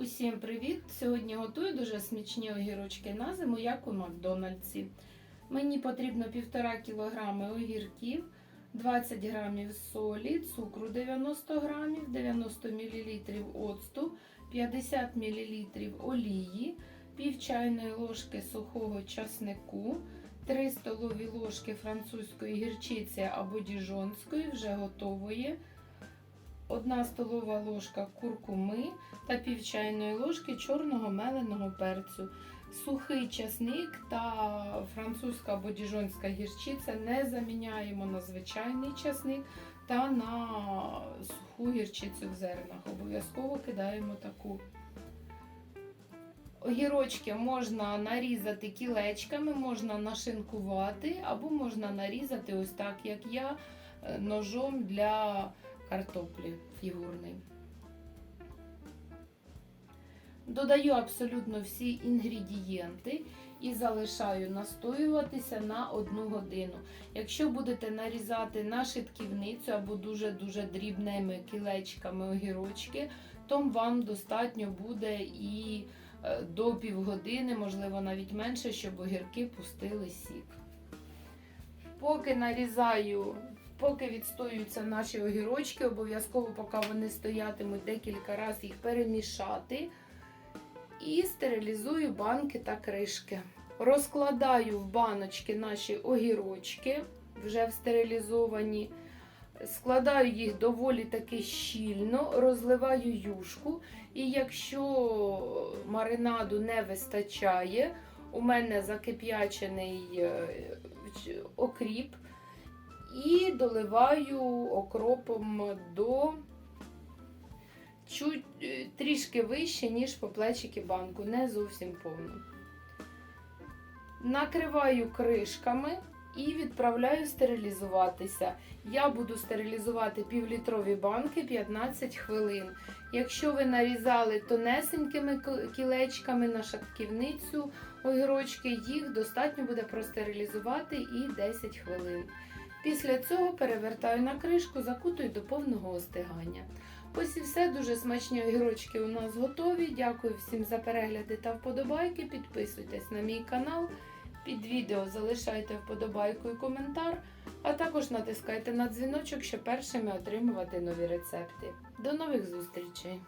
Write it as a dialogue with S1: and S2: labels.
S1: Усім привіт! Сьогодні готую дуже смачні огірочки на зиму, як у Макдональдсі. Мені потрібно 1,5 кг огірків, 20 г солі, цукру 90 г, 90 мл оцту, 50 мл олії, пів чайної ложки сухого часнику, 3 столові ложки французької гірчиці або діжонської, вже готової. 1 столова ложка куркуми та пів чайної ложки чорного меленого перцю. Сухий часник та французька або діжонська гірчиця не заміняємо на звичайний часник та на суху гірчицю в зернах. Обов'язково кидаємо таку. Огірочки можна нарізати кілечками, можна нашинкувати, або можна нарізати ось так, як я, е, ножом для картоплі фігурний. Додаю абсолютно всі інгредієнти і залишаю настоюватися на 1 годину. Якщо будете нарізати на шитківницю або дуже-дуже дрібними кілечками огірочки, то вам достатньо буде і е, до півгодини, можливо навіть менше, щоб огірки пустили сік. Поки нарізаю Поки відстоюються наші огірочки, обов'язково, поки вони стоятимуть декілька разів їх перемішати. І стерилізую банки та кришки. Розкладаю в баночки наші огірочки, вже стерилізовані. Складаю їх доволі таки щільно, розливаю юшку. І якщо маринаду не вистачає, у мене закип'ячений е, окріп. І доливаю окропом до чуть е, трішки вище, ніж по плечики банку, не зовсім повно. Накриваю кришками і відправляю стерилізуватися. Я буду стерилізувати півлітрові банки 15 хвилин. Якщо ви нарізали тонесенькими кілечками на шатківницю огірочки, їх достатньо буде простерилізувати і 10 хвилин. Після цього перевертаю на кришку, закутую до повного остигання. Ось і все, дуже смачні огірочки у нас готові. Дякую всім за перегляди та вподобайки. Підписуйтесь на мій канал. Під відео залишайте вподобайку і коментар, а також натискайте на дзвіночок, щоб першими отримувати нові рецепти. До нових зустрічей!